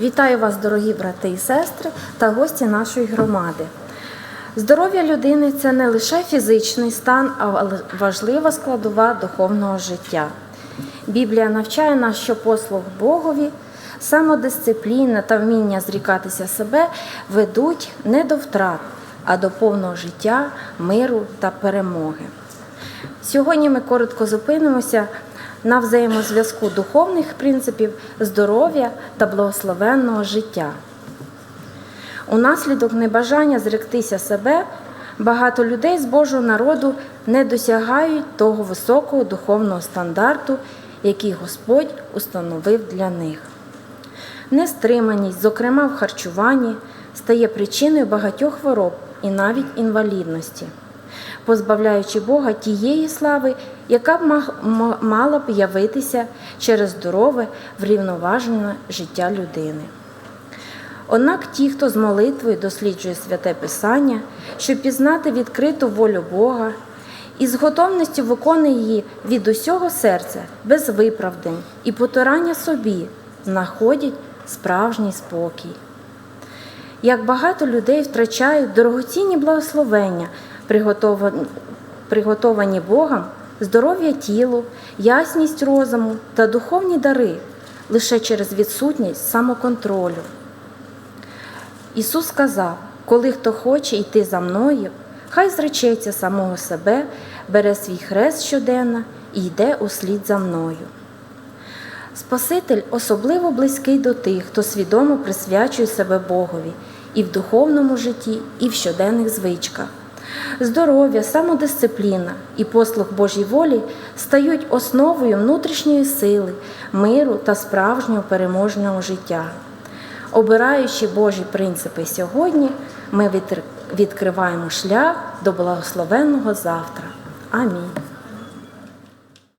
Вітаю вас, дорогі брати і сестри та гості нашої громади. Здоров'я людини це не лише фізичний стан, а важлива складова духовного життя. Біблія навчає нас, що послуг Богові, самодисципліна та вміння зрікатися себе ведуть не до втрат, а до повного життя, миру та перемоги. Сьогодні ми коротко зупинимося на взаємозв'язку духовних принципів здоров'я та благословенного життя. Унаслідок небажання зректися себе, багато людей з Божого народу не досягають того високого духовного стандарту, який Господь установив для них. Нестриманість, зокрема в харчуванні, стає причиною багатьох хвороб і навіть інвалідності, позбавляючи Бога тієї слави, яка б мала б явитися через здорове, врівноважене життя людини. Однак ті, хто з молитвою досліджує святе Писання, щоб пізнати відкриту волю Бога і з готовністю виконує її від усього серця, без виправдань і потурання собі, знаходять справжній спокій. Як багато людей втрачають дорогоцінні благословення, приготовані Богом, здоров'я тілу, ясність розуму та духовні дари лише через відсутність самоконтролю. Ісус сказав, коли хто хоче йти за мною, хай зречеться самого себе, бере свій хрест щоденно і йде услід за мною. Спаситель особливо близький до тих, хто свідомо присвячує себе Богові і в духовному житті, і в щоденних звичках. Здоров'я, самодисципліна і послуг Божій волі стають основою внутрішньої сили, миру та справжнього переможного життя. Обираючи Божі принципи сьогодні, ми відкриваємо шлях до благословенного завтра. Амінь.